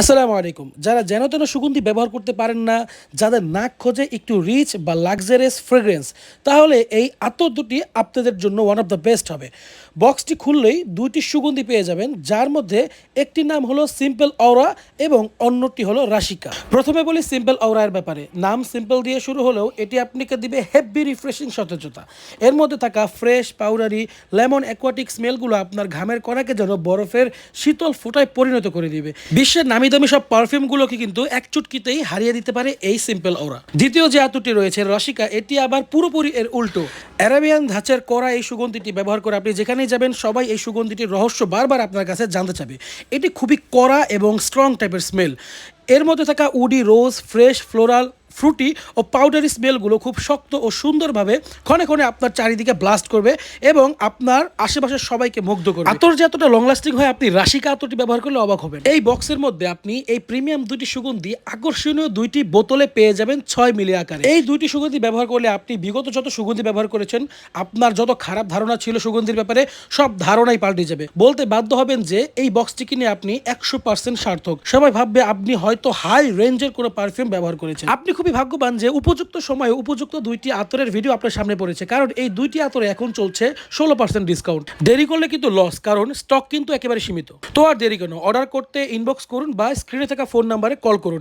আসসালামু আলাইকুম। যারা যেন তেন সুগন্ধি ব্যবহার করতে পারেন না, যাদের নাক খোঁজে একটু রিচ বা লাক্সারিয়াস ফ্রেগ্রেন্স, তাহলে এই আতর দুটি আপনাদের জন্য ওয়ান অফ দ্য বেস্ট হবে। বক্সটি খুললেই দুইটি সুগন্ধি পেয়ে যাবেন, যার মধ্যে একটি নাম হলো সিম্পল অওরা এবং অন্যটি হলো রাশিকা প্রথমে বলি সিম্পল অওরার ব্যাপারে। নাম সিম্পল দিয়ে শুরু হলেও এটি আপনাকে দিবে হেভি রিফ্রেশিং সতেজতা। এর মধ্যে থাকা ফ্রেশ পাউডারি লেমন অ্যাকোয়াটিক স্মেলগুলো আপনার ঘামের কণাকে যেন বরফের শীতল ফোঁটায় পরিণত করে দিবে। বিশ্বের নামি দামি দামি সব পারফিউমগুলোকে কিন্তু এক চুটকিতেই হারিয়ে দিতে পারে এই সিম্পল ওরা। দ্বিতীয় যে আতুটি রয়েছে, রসিকা, এটি আবার পুরোপুরি এর উল্টো। অ্যারাবিয়ান ধাঁচের করা এই সুগন্ধিটি ব্যবহার করে আপনি যেখানেই যাবেন, সবাই এই সুগন্ধিটির রহস্য বারবার আপনার কাছে জানতে চাবে। এটি খুবই কড়া এবং স্ট্রং টাইপের স্মেল এর মধ্যে থাকা woody rose fresh floral fruity ও পাউডারি স্মেলগুলো খুব শক্ত ও সুন্দরভাবে ক্ষণে ক্ষণে আপনার চারিদিকে ব্লাস্ট করবে এবং আপনার আশেপাশের সবাইকে মুগ্ধ করবে। আতর যে এতটা লং লাস্টিং হয় আপনি রাশিকা আতরটি ব্যবহার করলে অবাক হবেন। এই বক্সের মধ্যে আপনি এই প্রিমিয়াম দুটি সুগন্ধি আকর্ষণীয় দুইটি বোতলে পেয়ে যাবেন ছয় মিলি আকারে। এই দুইটি সুগন্ধি ব্যবহার করলে আপনি বিগত যত সুগন্ধি ব্যবহার করেছেন আপনার যত খারাপ ধারণা ছিল সুগন্ধির ব্যাপারে সব ধারণাই পাল্টে যাবে। বলতে বাধ্য হবেন যে এই বক্সটি কিনে আপনি একশো পার্সেন্ট সার্থক। সবাই ভাববে আপনি হয়তো হাই রেঞ্জের কোনো পারফিউম ব্যবহার করেছেন। আপনি খুবই ভাগ্যবান যে উপযুক্ত সময়ে উপযুক্ত দুইটি আতরের ভিডিও আপনার সামনে পড়েছে, কারণ এই দুইটি আতরে এখন চলছে ষোলো পার্সেন্ট ডিসকাউন্ট দেরি করলে কিন্তু লস কারণ স্টক কিন্তু একেবারে সীমিত। তো আর দেরি কেন? অর্ডার করতে ইনবক্স করুন বা স্ক্রিনে থাকা ফোন নাম্বারে কল করুন।